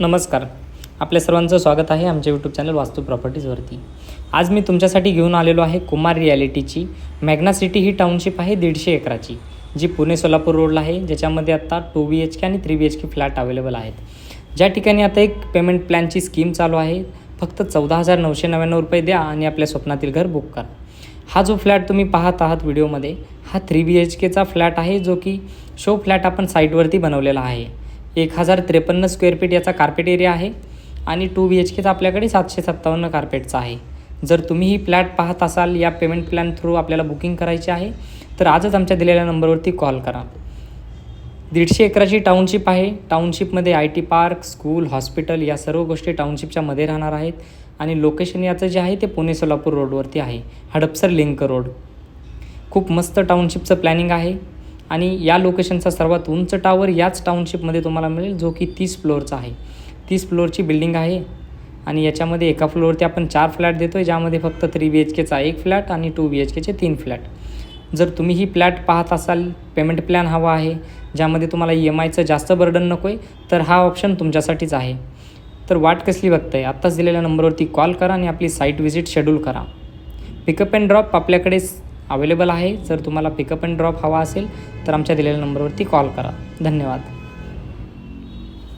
नमस्कार. आपल्या सर्वांचं स्वागत आहे आमच्या यूट्यूब चॅनल वास्तू प्रॉपर्टीजवरती आज मी तुमच्यासाठी घेऊन आलेलो आहे कुमार रियालिटीची. मॅग्ना सिटी ही टाउनशिप आहे दीडशे एकराची जी पुणे सोलापूर रोडला आहे ज्याच्यामध्ये आत्ता टू बी एच के आणि three B H K flat available आहेत. ज्या ठिकाणी आता एक पेमेंट प्लॅनची स्कीम चालू आहे फक्त चौदा हजार नऊशे नव्याण्णव रुपये द्या आणि आपल्या स्वप्नातील घर बुक करा. हा जो फ्लॅट तुम्ही पाहत आहात व्हिडिओमध्ये हा थ्री बी एच केचा फ्लॅट आहे जो की शो फ्लॅट आपण साईटवरती बनवलेला आहे. एक हजार त्रेपन्न स्क्वेअर फीट याचा कार्पेट एरिया आहे आणि टू बी एच केचा आपल्याकडे सातशे सत्तावन्न कार्पेटचा आहे. जर तुम्ही ही फ्लॅट पाहत असाल या पेमेंट प्लॅन थ्रू आपल्याला बुकिंग करायची आहे तर आजच आमच्या दिलेल्या नंबरवरती कॉल करा. दीडशे एकराची टाउनशिप आहे. टाउनशिपमध्ये I T park school hospital या सर्व गोष्टी टाउनशिपच्या मध्ये राहणार आहेत. आणि लोकेशन याचं जे आहे ते पुणे सोलापूर रोडवरती आहे. Hadapsar link road. खूप मस्त टाउनशिपचं प्लॅनिंग आहे. आणि या लोकेशनचा सर्वात उंच टावर याच टाउनशिपमध्ये तुम्हाला मिळेल जो की तीस फ्लोअरचा आहे. तीस फ्लोअरची बिल्डिंग आहे आणि याच्यामध्ये एका फ्लोअरवरती आपण चार फ्लॅट देतो आहे ज्यामध्ये फक्त थ्री बी एच केचा एक फ्लॅट आणि टू बी एच केचे तीन फ्लॅट जर तुम्ही ही फ्लॅट पाहत असाल पेमेंट प्लॅन हवा आहे ज्यामध्ये तुम्हाला ई एम आयचं जास्त बर्डन नको आहे तर हा ऑप्शन तुमच्यासाठीच आहे. तर वाट कसली बघताय? आत्ताच दिलेल्या नंबरवरती कॉल करा आणि आपली साईट व्हिजिट शेड्यूल करा. पिकअप अँड ड्रॉप आपल्याकडे अवेलेबल आहे. जर तुम्हाला पिकअप अँड ड्रॉप हवा असेल तर आमच्या दिलेल्या नंबरवरती कॉल करा. धन्यवाद.